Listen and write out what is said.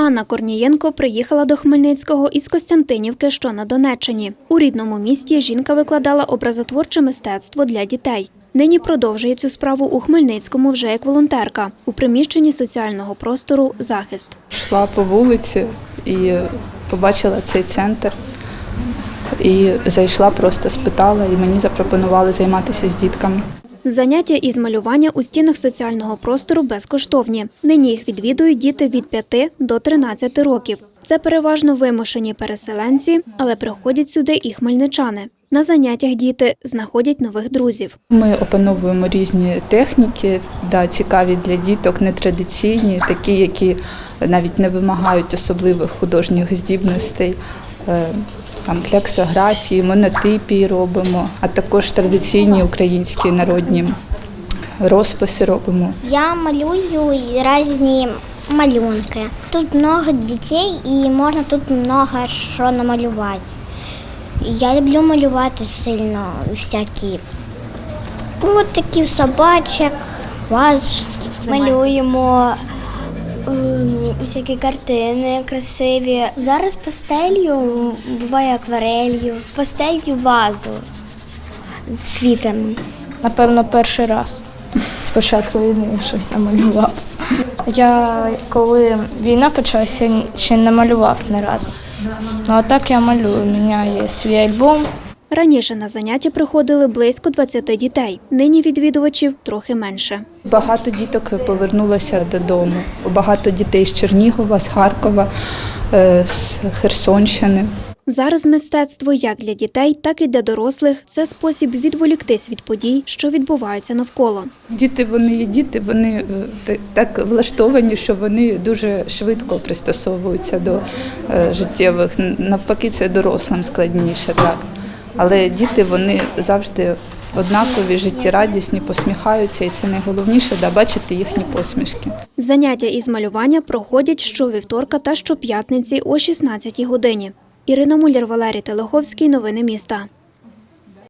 Анна Корнієнко приїхала до Хмельницького із Костянтинівки, що на Донеччині. У рідному місті жінка викладала образотворче мистецтво для дітей. Нині продовжує цю справу у Хмельницькому вже як волонтерка у приміщенні соціального простору Захист. Йшла по вулиці і побачила цей центр. І зайшла, просто спитала, і мені запропонували займатися з дітками. Заняття із малювання у стінах соціального простору безкоштовні. Нині їх відвідують діти від 5 до 13 років. Це переважно вимушені переселенці, але приходять сюди і хмельничани. На заняттях діти знаходять нових друзів. Ми опановуємо різні техніки, да, цікаві для діток, нетрадиційні, такі, які навіть не вимагають особливих художніх здібностей. Е, Там кляксографії, монотипії робимо, а також традиційні українські народні розписи робимо. Я малюю різні малюнки. Тут много дітей і можна тут много що намалювати. Я люблю малювати сильно всякі. От такі собачок, ваз. Малюємо всякі картини красиві. Зараз пастелью, буває акварелью, пастелью вазу з квітами. Напевно, перший раз. З початку війни щось намалював. Я коли війна почалася, ще не малював ні разу. Ну а так я малюю. У мене є свій альбом. Раніше на заняття приходили близько 20 дітей. Нині відвідувачів трохи менше. Багато діток повернулося додому. Багато дітей з Чернігова, з Харкова, е, з Херсонщини. Зараз мистецтво як для дітей, так і для дорослих це спосіб відволіктись від подій, що відбуваються навколо. Діти вони є діти, вони е, так влаштовані, що вони дуже швидко пристосовуються до е, життєвих. Навпаки, це дорослим складніше, так. Але діти вони завжди однакові, життєрадісні, посміхаються, і це найголовніше да, бачити їхні посмішки. Заняття із малювання проходять щовівторка та щоп'ятниці о 16 годині. Ірина Муляр, Валерій Телеховський. Новини міста.